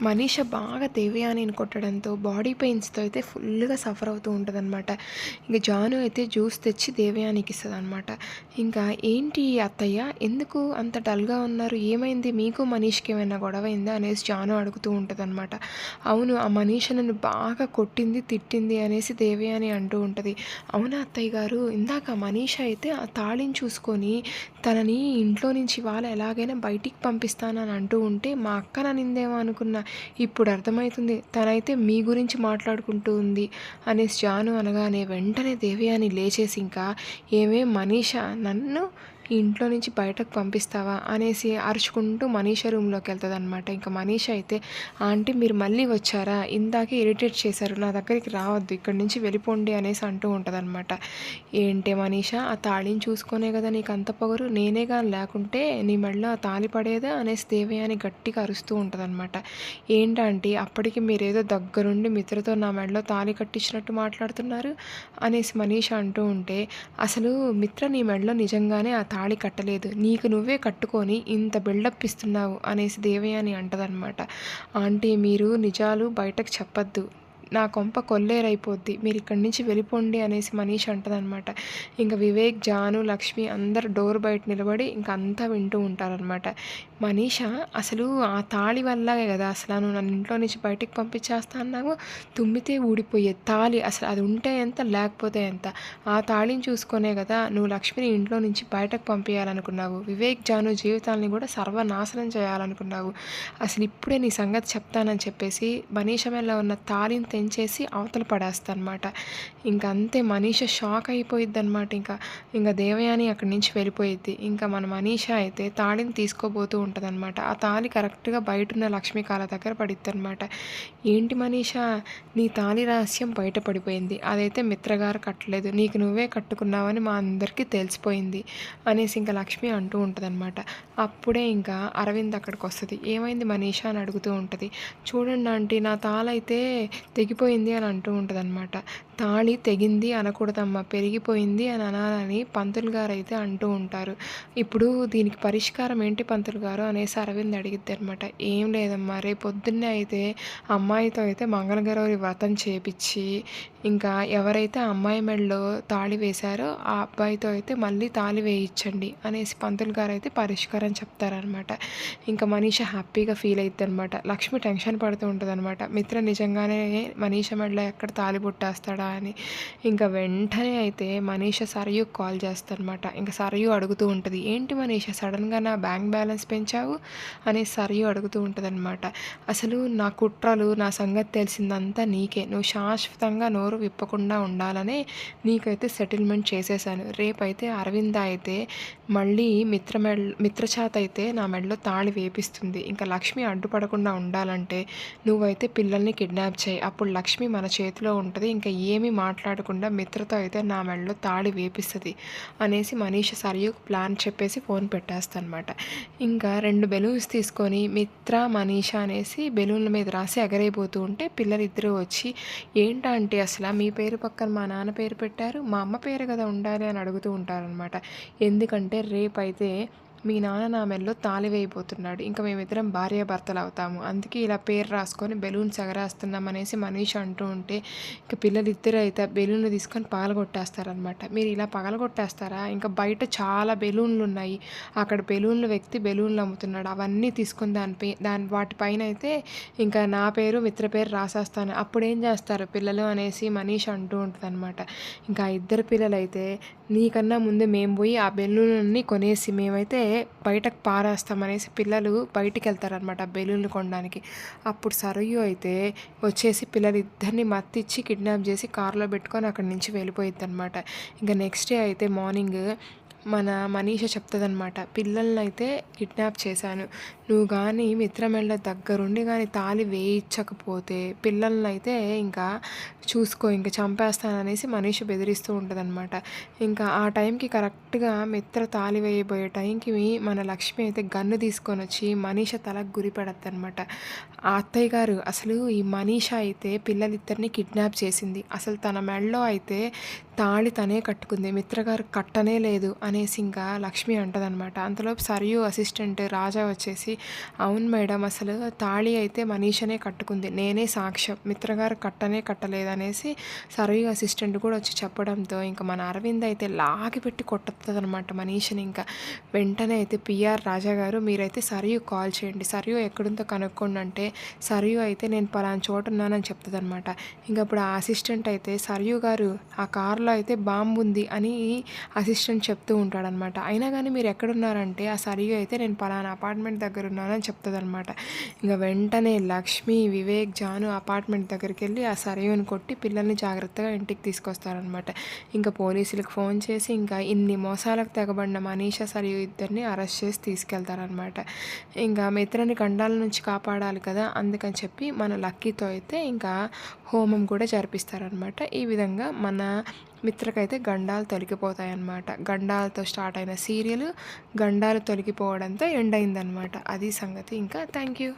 మనీష బాగా దేవయానిని కొట్టడంతో బాడీ పెయిన్స్తో అయితే ఫుల్గా సఫర్ అవుతూ ఉంటుందన్నమాట. ఇంకా జాను అయితే జ్యూస్ తెచ్చి దేవయానికి ఇస్తుంది అనమాట ఇంకా ఏంటి అత్తయ్య? ఎందుకు అంత డల్గా ఉన్నారు? ఏమైంది? మీకు మనీష్కి ఏమైనా గొడవ అయిందా అనేసి జాను అడుగుతూ ఉంటుంది అనమాట అవును ఆ మనీష నన్ను బాగా కొట్టింది తిట్టింది అనేసి దేవయాని అంటూ ఉంటుంది. అవునా అత్తయ్య గారు? ఇందాక మనీష అయితే ఆ తాళిని చూసుకొని తనని ఇంట్లో నుంచి వాళ్ళ ఎలాగైనా బయటికి పంపిస్తానని అంటూ ఉంటే మా అక్క నన్నిందేమో అనుకున్నా. ఇప్పుడు అర్థమవుతుంది. తనైతే మీ గురించి మాట్లాడుకుంటూ ఉంది అనేసి జాను అనగానే వెంటనే దేవయాని లేచేసి ఇంకా ఏమే మనీష నన్ను ఈ ఇంట్లో నుంచి బయటకు పంపిస్తావా అనేసి అరుచుకుంటూ మనీష రూమ్లోకి వెళ్తుంది అనమాట ఇంకా మనీష అయితే ఆంటీ మీరు మళ్ళీ వచ్చారా? ఇందాకే ఇరిటేట్ చేశారు. నా దగ్గరికి రావద్దు. ఇక్కడి నుంచి వెళ్ళిపోండి అనేసి అంటూ ఉంటుందన్నమాట. ఏంటి మనీష ఆ తాళిని చూసుకునే కదా నీకు అంత పొగరు. నేనే కానీ లేకుంటే నీ మెడలో ఆ తాళి పడేదా? అనేసి దేవయాని గట్టిగా అరుస్తూ ఉంటుందన్నమాట. ఏంటంటే అప్పటికి మీరేదో దగ్గరుండి మిత్రతో నా మెడలో తాళి కట్టించినట్టు మాట్లాడుతున్నారు? అనేసి మనీష అంటూ ఉంటే అసలు మిత్ర నీ మెడలో నిజంగానే ఆ తాళి తాళి కట్టలేదు. నీకు నువ్వే కట్టుకొని ఇంత బిల్డప్ ఇస్తున్నావు అనేసి దేవయాని అంటదనమాట ఆంటీ మీరు నిజాలు బయటకు చెప్పద్దు. నా కొంప కొల్లేరైపోద్ది. మీరు ఇక్కడి నుంచి వెళ్ళిపోండి అనేసి మనీష్ అంటదనమాట. ఇంకా వివేక్ జాను లక్ష్మి అందరు డోర్ బయట నిలబడి ఇంకా అంతా వింటూ ఉంటారనమాట. మనీష అసలు ఆ తాళి వల్లగే కదా అసలు నువ్వు నన్ను ఇంట్లో నుంచి బయటికి పంపించేస్తా అన్నావు. తుమ్మితే ఊడిపోయే తాళి అసలు అది ఉంటే ఎంత లేకపోతే ఎంత? ఆ తాళిని చూసుకునే కదా నువ్వు లక్ష్మిని ఇంట్లో నుంచి బయటకు పంపించాలనుకున్నావు వివేక్ జాను జీవితాన్ని కూడా సర్వనాశనం చేయాలనుకున్నావు. అసలు ఇప్పుడే నీ సంగతి చెప్తానని చెప్పేసి మనీష మెల్ల ఉన్న తాళిని తెంచేసి అవతల పడేస్తానమాట ఇంకా అంతే మనీష షాక్ అయిపోయిద్ది అనమాట ఇంకా. ఇంకా దేవయాని అక్కడి నుంచి వెళ్ళిపోయిద్ది. ఇంకా మన మనీష అయితే తాళిని తీసుకోబోతూ ఉంటుందన్నమాట. ఆ తాళి కరెక్ట్గా బయట ఉన్న లక్ష్మీకాల దగ్గర పడిద్ది అనమాట ఏంటి మనీష? నీ తాళి రహస్యం బయటపడిపోయింది. అదైతే మిత్రగారు కట్టలేదు. నీకు నువ్వే కట్టుకున్నావని మా అందరికీ తెలిసిపోయింది అనేసి ఇంకా లక్ష్మి అంటూ ఉంటుందన్నమాట. అప్పుడే ఇంకా అరవింద్ అక్కడికి వస్తుంది ఏమైంది మనీష అని అడుగుతూ ఉంటుంది. చూడండి ఆంటీ నా తాళైతే తెగిపోయింది అని అంటూ ఉంటుంది అనమాట తాళి తెగింది అనకూడదమ్మా పెరిగిపోయింది అని అనాలని పంతులు గారు అయితే అంటూ ఉంటారు. ఇప్పుడు దీనికి పరిష్కారం ఏంటి పంతులు గారు అనేసి అరవింద్ అడిగిద్ది అనమాట ఏం లేదమ్మా రేపు పొద్దున్నే అయితే అమ్మాయితో అయితే మంగళగౌరి వ్రతం చేపించి ఇంకా ఎవరైతే అమ్మాయి మెడలో తాళి వేశారో ఆ అబ్బాయితో అయితే మళ్ళీ తాళి వేయించండి అనేసి పంతులు గారు అయితే పరిష్కారం చెప్తారనమాట ఇంకా మనీష హ్యాపీగా ఫీల్ అవుతుంది అనమాట లక్ష్మి టెన్షన్ పడుతూ ఉంటుంది అనమాట మిత్ర నిజంగానే మనీష మెడలో ఎక్కడ తాళి పుట్టేస్తాడా అని. ఇంకా వెంటనే అయితే మనీష సరయు కాల్ చేస్తారనమాట ఇంకా సరయు అడుగుతూ ఉంటుంది ఏంటి మనీష సడన్గా నా బ్యాంక్ బ్యాలెన్స్ పెంచావు? అని సరయు అడుగుతూ ఉంటుందనమాట. అసలు నా కుట్రలు నా సంగతి తెలిసిందంతా నీకే. నువ్వు శాశ్వతంగా నోరు విప్పకుండా ఉండాలని నీకైతే సెటిల్మెంట్ చేసేసాను. రేపైతే అరవింద అయితే మళ్ళీ మిత్ర మెడ మిత్రచాత అయితే నా మెడలో తాళి వేపిస్తుంది. ఇంకా లక్ష్మి అడ్డుపడకుండా ఉండాలంటే నువ్వైతే పిల్లల్ని కిడ్నాప్ చేయి. అప్పుడు లక్ష్మి మన చేతిలో ఉంటుంది. ఇంకా ఏమీ మాట్లాడకుండా మిత్రతో అయితే నా మెడలో తాడి వేపిస్తుంది అనేసి మనీష సరియు ప్లాన్ చెప్పేసి ఫోన్ పెట్టేస్తానమాట ఇంకా రెండు బెలూన్స్ తీసుకొని మిత్ర మనీష అనేసి బెలూన్ల మీద రాసి ఎగరైపోతూ ఉంటే పిల్లలు వచ్చి ఏంటంటే అసలు మీ పేరు పక్కన మా నాన్న పేరు పెట్టారు? మా అమ్మ పేరు కదా ఉండాలి అని అడుగుతూ ఉంటారనమాట ఎందుకంటే రేపైతే మీ నాన్న నా మెల్లో తాళి వేయబోతున్నాడు. ఇంకా మేమిద్దరం భార్యాభర్తలు అవుతాము. అందుకే ఇలా పేరు రాసుకొని బెలూన్స్ ఎగరేస్తున్నాం అనేసి మనీష్ అంటూ ఉంటే ఇంకా పిల్లలు ఇద్దరు అయితే బెలూన్లు తీసుకొని పగలగొట్టేస్తారనమాట మీరు ఇలా పగలగొట్టేస్తారా? ఇంకా బయట చాలా బెలూన్లు ఉన్నాయి. అక్కడ బెలూన్లు వ్యక్తి బెలూన్లు అమ్ముతున్నాడు. అవన్నీ తీసుకుని దానిపై దాని వాటిపైన అయితే ఇంకా నా పేరు మిత్ర పేరు రాసేస్తాను. అప్పుడు ఏం చేస్తారు పిల్లలు అనేసి మనీష్ అంటూ ఉంటుంది అనమాట ఇంకా ఇద్దరు పిల్లలైతే నీకన్నా ముందే మేము పోయి ఆ బెలూన్లన్నీ కొనేసి మేమైతే బయటకు పారేస్తామనేసి పిల్లలు బయటికి వెళ్తారనమాట బెలూన్లు కొనడానికి. అప్పుడు సరయు అయితే వచ్చేసి పిల్లలు ఇద్దరిని మత్తిచ్చి కిడ్నాప్ చేసి కారులో పెట్టుకొని అక్కడి నుంచి వెళ్ళిపోయిద్ది అనమాట ఇంకా నెక్స్ట్ డే అయితే మార్నింగ్ మన మనీష చెప్తుందనమాట పిల్లల్ని అయితే కిడ్నాప్ చేశాను. నువ్వు కానీ మిత్రమెళ్ళ దగ్గరుండి కానీ తాళి వేయించకపోతే పిల్లల్ని అయితే ఇంకా చూసుకో ఇంకా చంపేస్తాననేసి మనీష బెదిరిస్తూ ఉంటుందన్నమాట. ఇంకా ఆ టైంకి కరెక్ట్గా మిత్ర తాళి వేయబోయే టైంకి మన లక్ష్మి అయితే గన్ను తీసుకొని వచ్చి మనీష తలకు గురి అనమాట ఆ అత్తయ్య గారు అసలు ఈ మనీష అయితే పిల్లలిద్దరిని కిడ్నాప్ చేసింది. అసలు తన మెడలో అయితే తాళి తనే కట్టుకుంది. మిత్రగారు కట్టనే లేదు అనేసి ఇంకా లక్ష్మి అంటదనమాట. అంతలోపు సరియు అసిస్టెంట్ రాజా వచ్చేసి అవును మేడం అసలు తాళి అయితే మనీషనే కట్టుకుంది. నేనే సాక్ష్యం. మిత్రగారు కట్టనే కట్టలేదనేసి సరియు అసిస్టెంట్ కూడా వచ్చి చెప్పడంతో ఇంకా మన అరవింద్ అయితే లాగి పెట్టి కొట్టుతుంది అనమాట మనీషని ఇంకా. వెంటనే అయితే పిఆర్ రాజా గారు మీరైతే సరియు కాల్ చేయండి. సరియు ఎక్కడుందో కనుక్కోండి అంటే సరియు అయితే నేను పలానా చోట ఉన్నానని చెప్తుందనమాట. ఇంకా అప్పుడు ఆ అసిస్టెంట్ అయితే సరియు గారు ఆ కార్లో అయితే బాంబు ఉంది అని అసిస్టెంట్ చెప్తూ ఉంటాడనమాట. అయినా కానీ మీరు ఎక్కడున్నారంటే ఆ సరిగా అయితే నేను పలానా అపార్ట్మెంట్ దగ్గర ఉన్నానని చెప్తుంది అనమాట ఇంకా వెంటనే లక్ష్మి వివేక్ జాను అపార్ట్మెంట్ దగ్గరికి వెళ్ళి ఆ సరయుని కొట్టి పిల్లల్ని జాగ్రత్తగా ఇంటికి తీసుకొస్తారనమాట. ఇంకా పోలీసులకు ఫోన్ చేసి ఇంకా ఇన్ని మోసాలకు తెగబడిన మనీషా సరియు ఇద్దరిని అరెస్ట్ చేసి తీసుకెళ్తారనమాట. ఇంకా మిత్రని కండాల నుంచి కాపాడాలి కదా అందుకని చెప్పి మన లక్కీతో అయితే ఇంకా హోమం కూడా జరిపిస్తారనమాట. ఈ విధంగా మన మిత్రకైతే గండాలు తొలగిపోతాయి అన్నమాట గండాలతో స్టార్ట్ అయిన సీరియల్ గండాలు తొలగిపోవడంతో ఎండ్ అయిందనమాట అది సంగతి. ఇంకా థ్యాంక్ యూ